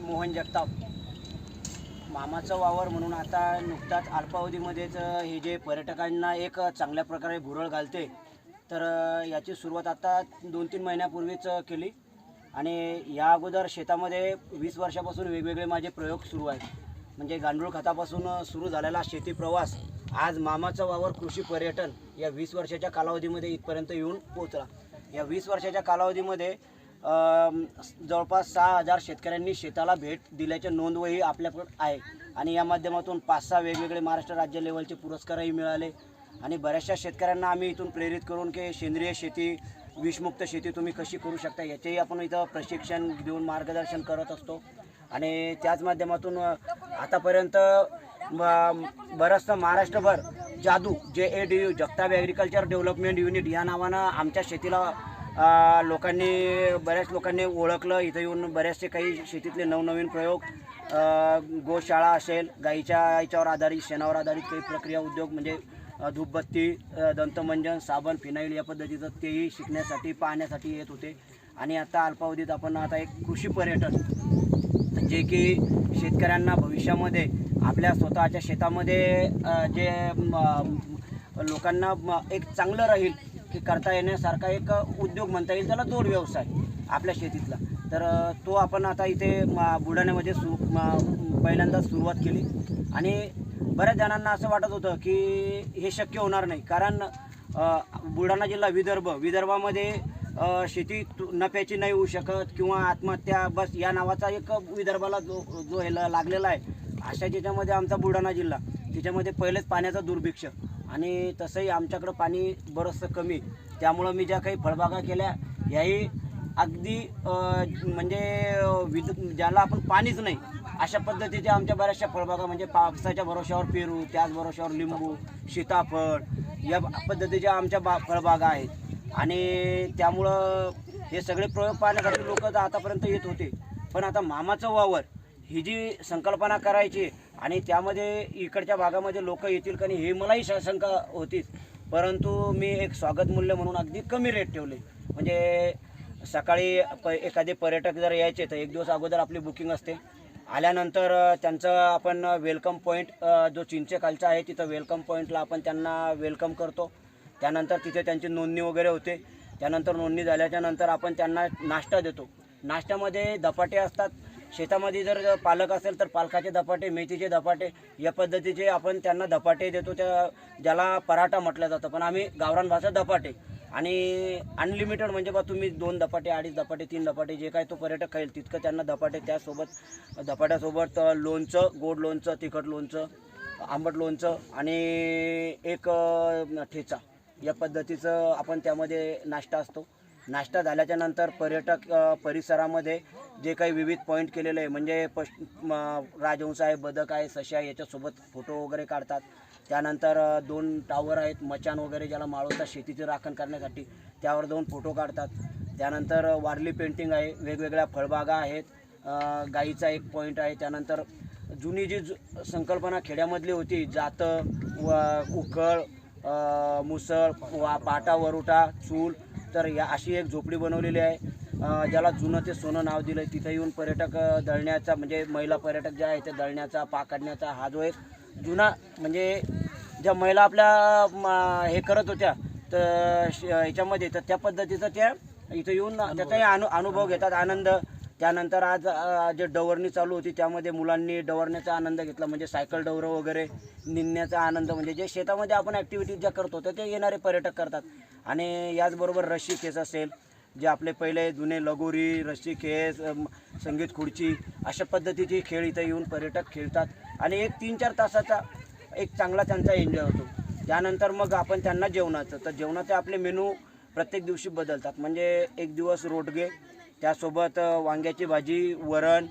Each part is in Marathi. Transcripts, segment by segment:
मोहन जगताप. मामाचं वावर म्हणून आता नुकताच अल्पावधीमध्येच हे जे पर्यटकांना एक चांगल्या प्रकारे भुरळ घालते तर याची सुरुवात आता दोन तीन महिन्यापूर्वीच केली. आणि या अगोदर शेतामध्ये वीस वर्षापासून वेगवेगळे माझे प्रयोग सुरू आहेत. म्हणजे गांडूळ खतापासून सुरू झालेला शेती प्रवास आज मामाचा वावर कृषी पर्यटन या वीस वर्षाच्या कालावधीमध्ये इथपर्यंत येऊन पोहोचला. या वीस वर्षाच्या कालावधीमध्ये जवळपास सहा हजार शेतकऱ्यांनी शेताला भेट दिल्याच्या नोंदवही आपल्याकडे आहे. आणि या माध्यमातून पाच सहा वेगवेगळे महाराष्ट्र राज्य लेवलचे पुरस्कारही मिळाले. आणि बऱ्याचशा शेतकऱ्यांना आम्ही इथून प्रेरित करून की सेंद्रिय शेती विषमुक्त शेती तुम्ही कशी करू शकता याचेही आपण इथं प्रशिक्षण देऊन मार्गदर्शन करत असतो. आणि त्याच माध्यमातून आतापर्यंत म- बरंचसं महाराष्ट्रभर जादू J A D U Jagtap agriculture development unit या नावानं आमच्या शेतीला लोकांनी बऱ्याच लोकांनी ओळखलं. इथं येऊन बरेचसे काही शेतीतले नवनवीन प्रयोग गोशाळा असेल गाईच्या याच्यावर आधारित शेणावर आधारित काही प्रक्रिया उद्योग म्हणजे धूपबत्ती दंतमंजन साबण फिनाईल या पद्धतीचं तेही शिकण्यासाठी पाहण्यासाठी येत होते. आणि आता अल्पावधीत आपण आता एक कृषी पर्यटन जे की शेतकऱ्यांना भविष्यामध्ये आपल्या स्वतःच्या शेतामध्ये जे लोकांना एक चांगलं राहील की करता येण्यासारखा एक उद्योग म्हणता येईल त्याला जोड व्यवसाय आपल्या शेतीतला. तर तो आपण आता इथे बुलढाण्यामध्ये सु म, पहिल्यांदा सुरुवात केली. आणि बऱ्याच जणांना असं वाटत होतं की हे शक्य होणार नाही. कारण बुलढाणा जिल्हा विदर्भ विदर्भामध्ये शेती तु- नफ्याची नाही होऊ शकत किंवा आत्महत्या बस या नावाचा एक विदर्भाला जो जो ह्याला लागलेला आहे. अशा ज्याच्यामध्ये आमचा बुलढाणा जिल्हा त्याच्यामध्ये पहिलेच पाण्याचा दुर्भिक्ष. आणि तसंही आमच्याकडं पाणी बरंचसं कमी. त्यामुळं मी ज्या काही फळबागा केल्या याही अगदी म्हणजे विद ज्याला आपण पाणीच नाही अशा पद्धतीच्या आमच्या बऱ्याचशा फळबागा म्हणजे पावसाच्या भरोश्यावर पेरू त्याच भरोश्यावर लिंबू सीताफळ या पद्धतीच्या आमच्या बा फळबागा आहेत. आणि त्यामुळं हे सगळे प्रयोग पाहण्यासाठी लोक आतापर्यंत येत होते. पण आता मामाचं वावर ही जी संकल्पना करायची आणि त्यामध्ये इकडच्या भागामध्ये लोक येतील का नाही हे मलाही शंका होतीच. परंतु मी एक स्वागत मूल्य म्हणून अगदी कमी रेट ठेवले. म्हणजे सकाळी प एखादे पर्यटक जर यायचे तर एक दिवस अगोदर आपली बुकिंग असते. आल्यानंतर त्यांचं आपण वेलकम पॉईंट जो चिंचेखालचा आहे तिथं वेलकम पॉईंटला आपण त्यांना वेलकम करतो. त्यानंतर तिथे त्यांची नोंदणी वगैरे होते. त्यानंतर नोंदणी झाल्याच्यानंतर आपण त्यांना नाश्ता देतो. नाश्त्यामध्ये दपाटे असतात. शेतामध्ये जर पालक असेल तर पालकाचे धपाटे मेथीचे धपाटे या पद्धतीचे आपण त्यांना धपाटे देतो. त्या ज्याला पराठा म्हटलं जातं. पण आम्ही गावरान भाषा धपाटे. आणि अनलिमिटेड म्हणजे बा तुम्ही दोन धपाटे अडीच धपाटे तीन धपाटे जे काय तो पर्यटक खाईल तितकं त्यांना धपाटे त्यासोबत धपाट्यासोबत लोणचं गोड लोणचं तिखट लोणचं आंबट लोणचं आणि एक ठेचा. या पद्धतीचं आपण त्यामध्ये नाश्ता असतो. नाश्ता झाल्याच्यानंतर पर्यटक परिसरामध्ये जे काही विविध पॉईंट केलेले आहे म्हणजे पश म, राजहंस आहे बदक आहे सशी आहे याच्यासोबत फोटो वगैरे काढतात. त्यानंतर दोन टावर आहेत मचान वगैरे ज्याला माळवतात शेतीचं राखण करण्यासाठी त्यावर दोन फोटो काढतात. त्यानंतर वारली पेंटिंग आहे वेगवेगळ्या फळबागा आहेत गाईचा एक पॉईंट आहे. त्यानंतर जुनी जी जु- संकल्पना खेड्यामधली होती जातं व उकळ मुसळ वा पाटा वरुटा चूल तर या अशी एक झोपडी बनवलेली आहे. ज्याला जुनं ते सोनं नाव दिलं आहे तिथं येऊन पर्यटक दळण्याचा म्हणजे महिला पर्यटक जे आहे ते दळण्याचा पाक काढण्याचा हा जो एक जुना म्हणजे ज्या महिला आपल्या म, हे करत होत्या तर श- ह्याच्यामध्ये तर त्या पद्धतीचं त्या इथं येऊन त्याचाही अनु अनुभव घेतात आनंद. त्यानंतर आज जे डवरणी चालू होती त्यामध्ये मुलांनी डवरण्याचा आनंद घेतला. म्हणजे सायकल डवरं वगैरे निंदण्याचा आनंद. म्हणजे जे शेतामध्ये आपण ॲक्टिव्हिटीज ज्या करतो तर ते येणारे पर्यटक करतात. आणि याचबरोबर रस्सी खेस असेल जे आपले पहिले जुने लगोरी रस्सी खेस संगीत खुर्ची अशा पद्धतीचे खेळ इथं येऊन पर्यटक खेळतात. आणि एक तीन चार तासाचा एक चांगला त्यांचा एन्जॉय होतो. त्यानंतर मग आपण त्यांना जेवणाचं तर जेवणाचे आपले मेनू प्रत्येक दिवशी बदलतात. म्हणजे एक दिवस रोटगे त्यासोबत वांग्याची भाजी वरण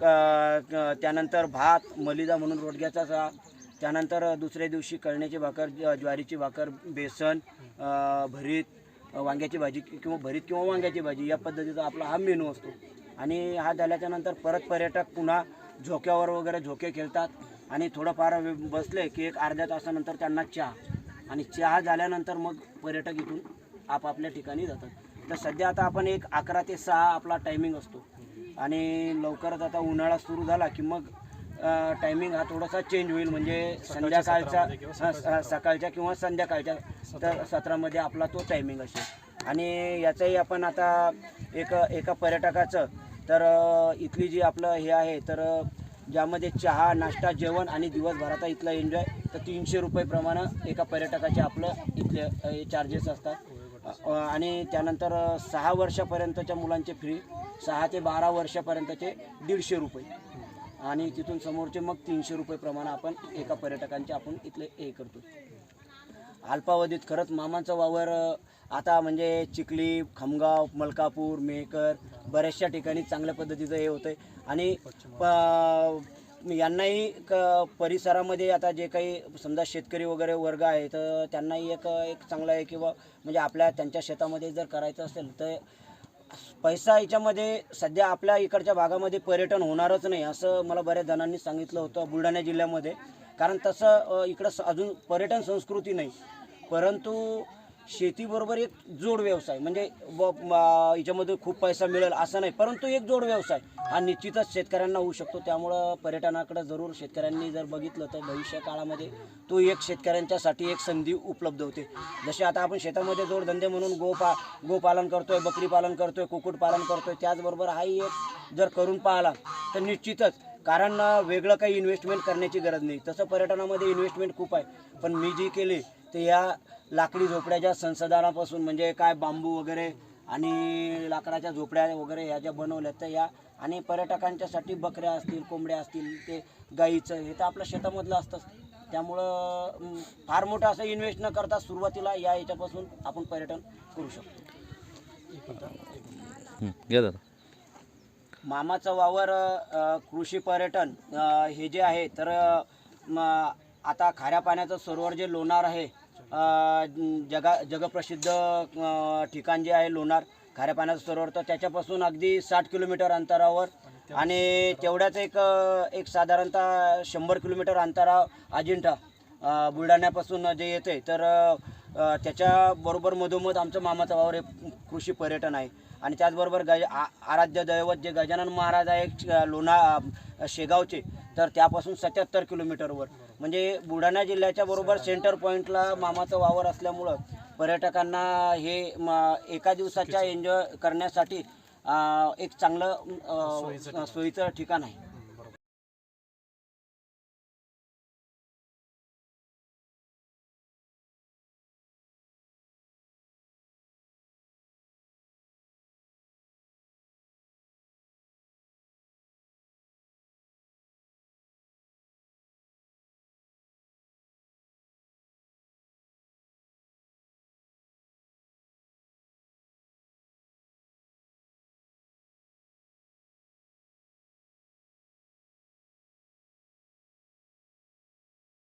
त्यानंतर भात मलिदा म्हणून रोटग्याचा सा त्यानंतर दुसऱ्या दिवशी कळण्याची भाकर ज्वारीची भाकर बेसन भरीत वांग्याची भाजी किंवा भरीत किंवा वांग्याची भाजी या पद्धतीचा आपला हा मेनू असतो. आणि हा झाल्याच्यानंतर परत पर्यटक पुन्हा झोक्यावर वगैरे झोके खेळतात आणि थोडंफार बसले की एक अर्ध्या तासानंतर त्यांना चहा. आणि चहा झाल्यानंतर मग पर्यटक इथून आपापल्या ठिकाणी जातात. तर सध्या आता आपण एक अकरा ते सहा आपला टायमिंग असतो. आणि लवकरच आता उन्हाळा सुरू झाला की मग टायमिंग हा थोडासा चेंज होईल. म्हणजे संध्याकाळचा सकाळच्या किंवा संध्याकाळच्या तर सत्रामध्ये आपला तो टायमिंग असेल. आणि याचंही आपण आता एक एका पर्यटकाचं तर इथली जी आपलं हे आहे तर ज्यामध्ये चहा नाश्ता जेवण आणि दिवसभराचा इथला एन्जॉय तर तीनशे रुपये प्रमाणे एका पर्यटकाचे आपलं इथले चार्जेस असतात. आणि त्यानंतर सहा वर्षापर्यंतच्या मुलांचे फ्री सहा ते बारा वर्षापर्यंतचे दीडशे रुपये. आणि तिथून समोरचे मग तीनशे रुपये प्रमाण आपण एका पर्यटकांचे आपण इथले हे करतो. अल्पावधीत खरंच मामांचा वावर आता म्हणजे चिखली खामगाव मलकापूर मेहकर बऱ्याचशा ठिकाणी चांगल्या पद्धतीचं हे होतं आहे आणि प- यांनाही क परिसरामध्ये आता जे काही समजा शेतकरी वगैरे वर्ग आहे तर त्यांनाही एक एक चांगलं आहे किंवा म्हणजे आपल्या त्यांच्या शेतामध्ये जर करायचं असेल तर पैसा याच्यामध्ये सध्या आपल्या इकडच्या भागामध्ये पर्यटन होणारच नाही असं मला बऱ्याच जणांनी सांगितलं होतं बुलढाणा जिल्ह्यामध्ये. कारण तसं इकडं स- अजून पर्यटन संस्कृती नाही. परंतु शेतीबरोबर एक जोड व्यवसाय. म्हणजे याच्यामध्ये खूप पैसा मिळेल असं नाही परंतु एक जोड व्यवसाय. हा निश्चितच शेतकऱ्यांना होऊ शकतो. त्यामुळं पर्यटनाकडे जरूर शेतकऱ्यांनी जर बघितलं तर भविष्य काळामध्ये तो एक शेतकऱ्यांच्यासाठी एक संधी उपलब्ध होते. जसे आता आपण शेतामध्ये जोडधंदे म्हणून गोपा गोपालन करतोय बकरी पालन करतोय कुक्कुटपालन करतोय त्याचबरोबर हाही एक जर करून पाहिला तर निश्चितच कारण वेगळं काही इन्व्हेस्टमेंट करण्याची गरज नाही. तसं पर्यटनामध्ये इन्व्हेस्टमेंट खूप आहे. पण मी जी केली ते या लाकडी झोपड्याच्या संसाधनापासून म्हणजे काय बांबू वगैरे आणि लाकडाच्या झोपड्या वगैरे ह्या ज्या बनवल्या तर या आणि पर्यटकांच्यासाठी बकऱ्या असतील कोंबड्या असतील ते गाईचं हे तर आपल्या शेतामधलं असतंच. त्यामुळं फार मोठं असं इन्व्हेस्ट न करता सुरुवातीला या याच्यापासून आपण पर्यटन करू शकतो. मामाचं वावर कृषी पर्यटन हे जे आहे तर आता खाऱ्या पाण्याचं सरोवर जे लोणार आहे जगा जगप्रसिद्ध ठिकाण जे आहे लोणार खाऱ्या पाण्याचं सरोवर तर त्याच्यापासून अगदी साठ किलोमीटर अंतरावर आणि तेवढ्याच एक एक साधारणतः शंभर किलोमीटर अंतरावर अजिंठा बुलढाण्यापासून जे येते तर त्याच्याबरोबर मधोमध आमचं मामाचा वावर हे कृषी पर्यटन आहे. आणि त्याचबरोबर गज आ- आराध्य दैवत जे गजानन महाराज आहे लोणा शेगावचे तर त्यापासून सत्याहत्तर किलोमीटरवर म्हणजे बुलढाणा जिल्ह्याच्या बरोबर सेंटर पॉईंटला मामाचं वावर असल्यामुळं पर्यटकांना हे म- एका दिवसाच्या एन्जॉय करण्यासाठी एक चांगलं सोयीचं ठिकाण आहे.